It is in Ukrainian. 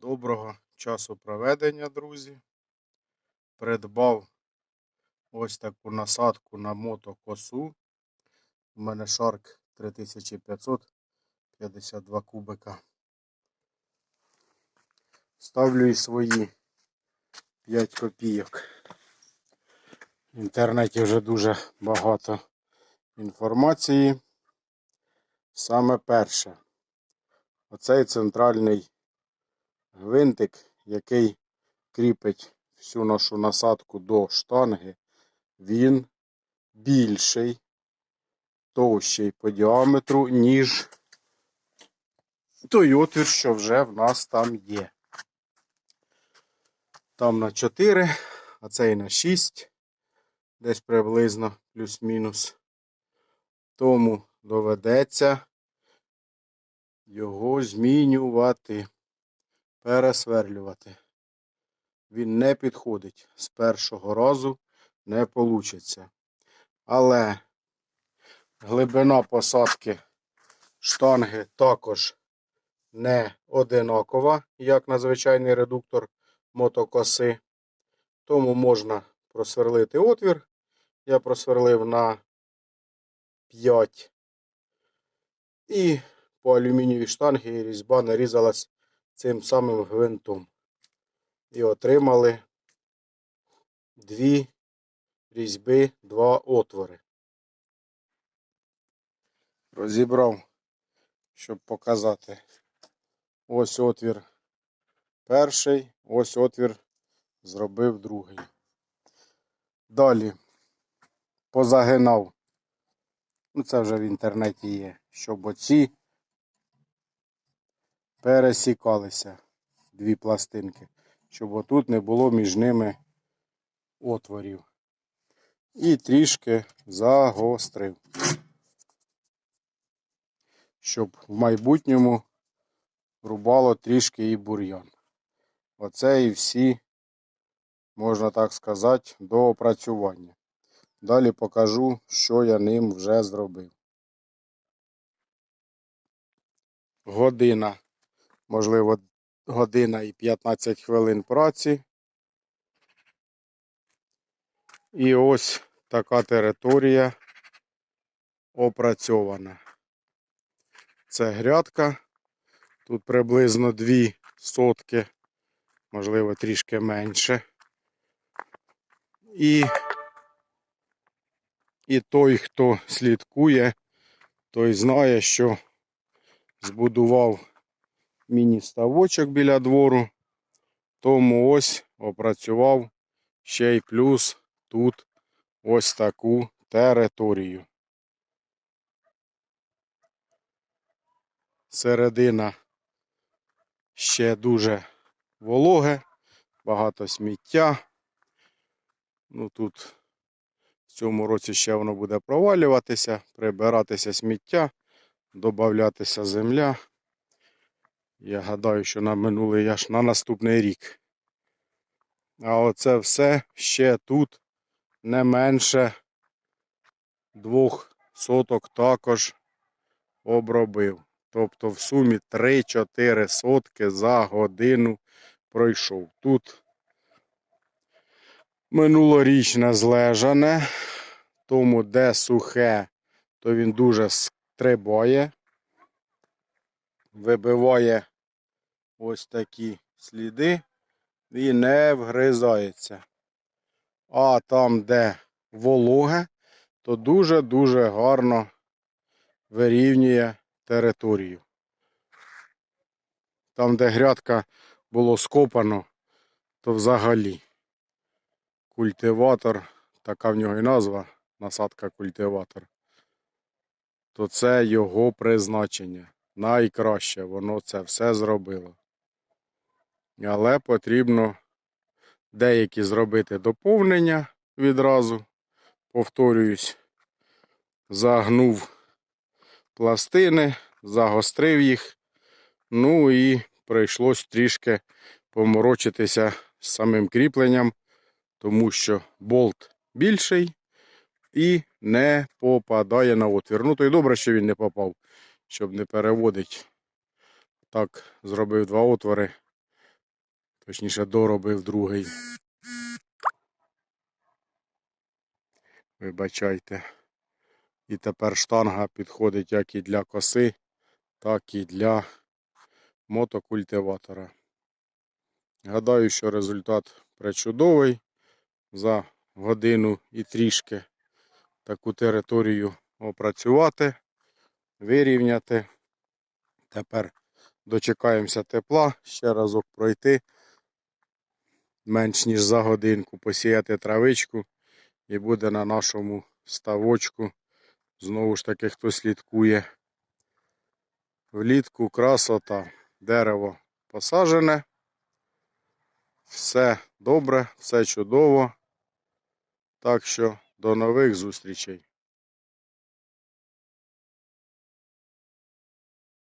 Доброго часу проведення, друзі. Придбав ось таку насадку на мотокосу. У мене Shark 3552 кубика. Ставлю і свої 5 копійок. В інтернеті вже дуже багато інформації. Саме перше. Оцей центральний гвинтик, який кріпить всю нашу насадку до штанги, він більший, товщий по діаметру, ніж той отвір, що вже в нас там є. Там на 4, а цей на 6, десь приблизно плюс-мінус. Тому доведеться його змінювати пересверлювати. Він не підходить з першого разу, не вийде. Але глибина посадки штанги також не одинакова, як на звичайний редуктор мотокоси. Тому можна просверлити отвір. Я просверлив на 5. І по алюмінієвій штангі різьба нарізалась цим самим гвинтом. І отримали дві різьби, два отвори. Розібрав, щоб показати. Ось отвір перший, ось отвір зробив другий. Далі позагинав. Ну, це вже в інтернеті є, щоб оці пересікалися дві пластинки, щоб отут не було між ними отворів. І трішки загострив, щоб в майбутньому рубало трішки і бур'ян. Оце і всі, можна так сказати, до опрацювання. Далі покажу, що я ним вже зробив. Година можливо, година і 15 хвилин праці. І ось така територія опрацьована. Це грядка. Тут приблизно 2 сотки, можливо, трішки менше. І, і той, хто слідкує, той знає, що збудував міні-ставочок біля двору. Тому ось опрацював ще й плюс тут ось таку територію. Середина ще дуже вологе, багато сміття. Ну тут в цьому році ще воно буде провалюватися, прибиратися сміття, додатися земля. Я гадаю, що на минулий аж на наступний рік. А оце все ще тут не менше двох соток також обробив. Тобто в сумі 3-4 сотки за годину пройшов. Тут минулорічне злежане, тому де сухе, то він дуже стрибає, вибиває ось такі сліди і не вгризається. А там, де вологе, то дуже-дуже гарно вирівнює територію. Там, де грядка було скопано, то взагалі культиватор, така в нього і назва, насадка культиватор, то це його призначення найкраще воно це все зробило. Але потрібно деякі зробити доповнення відразу. Повторююсь, загнув пластини, загострив їх. Ну і прийшлось трішки поморочитися з самим кріпленням, тому що болт більший і не попадає на отвір. Ну то й добре, що він не попав щоб не переводить. Так, зробив два отвори, Точніше, доробив другий. Вибачайте. І тепер штанга підходить як і для коси, так і для мотокультиватора. Гадаю, що результат пречудовий. За годину і трішки таку територію опрацювати, вирівняти. Тепер дочекаємося тепла, ще разок пройти менш ніж за годинку, посіяти травичку і буде на нашому ставочку. Знову ж таки, хто слідкує. Влітку красота. Дерево посажене. Все добре, все чудово. Так що до нових зустрічей.